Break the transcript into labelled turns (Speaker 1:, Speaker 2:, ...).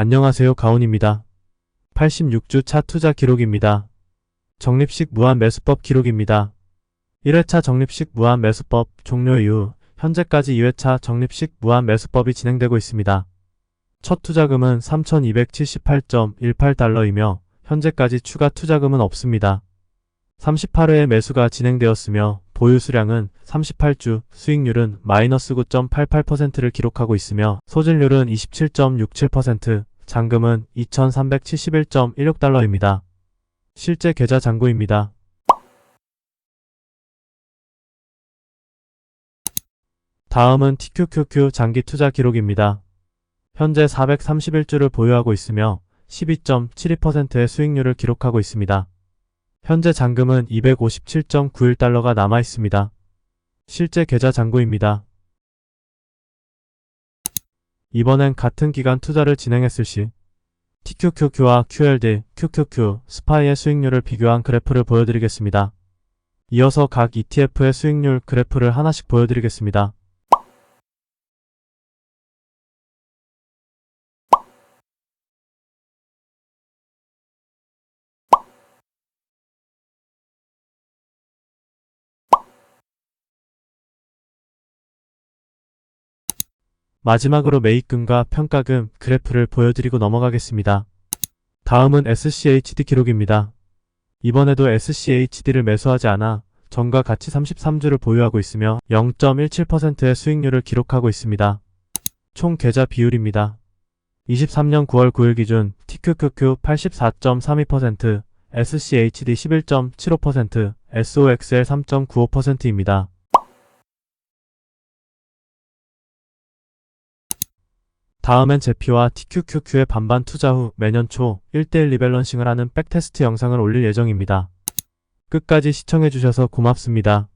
Speaker 1: 안녕하세요. 가온입니다. 86주 차 투자 기록입니다. 적립식 무한 매수법 기록입니다. 1회차 적립식 무한 매수법 종료 이후 현재까지 2회차 적립식 무한 매수법이 진행되고 있습니다. 첫 투자금은 3,278.18달러이며 현재까지 추가 투자금은 없습니다. 38회의 매수가 진행되었으며 보유 수량은 38주, 수익률은 마이너스 9.88%를 기록하고 있으며 소진율은 27.67%, 잔금은 2,371.16달러입니다. 실제 계좌 잔고입니다. 다음은 TQQQ 장기 투자 기록입니다. 현재 431주를 보유하고 있으며 12.72%의 수익률을 기록하고 있습니다. 현재 잔금은 257.91달러가 남아 있습니다. 실제 계좌 잔고입니다. 이번엔 같은 기간 투자를 진행했을 시 TQQQ와 QLD, QQQ, 스파이의 수익률을 비교한 그래프를 보여드리겠습니다. 이어서 각 ETF의 수익률 그래프를 하나씩 보여드리겠습니다. 마지막으로 매입금과 평가금 그래프를 보여드리고 넘어가겠습니다. 다음은 SCHD 기록입니다. 이번에도 SCHD를 매수하지 않아 전과 같이 33주를 보유하고 있으며 0.17%의 수익률을 기록하고 있습니다. 총 계좌 비율입니다. 23년 9월 9일 기준 TQQQ 84.32%, SCHD 11.75%, SOXL 3.95%입니다. 다음엔 제피와 TQQQ의 반반 투자 후 매년 초 1대1 리밸런싱을 하는 백테스트 영상을 올릴 예정입니다. 끝까지 시청해주셔서 고맙습니다.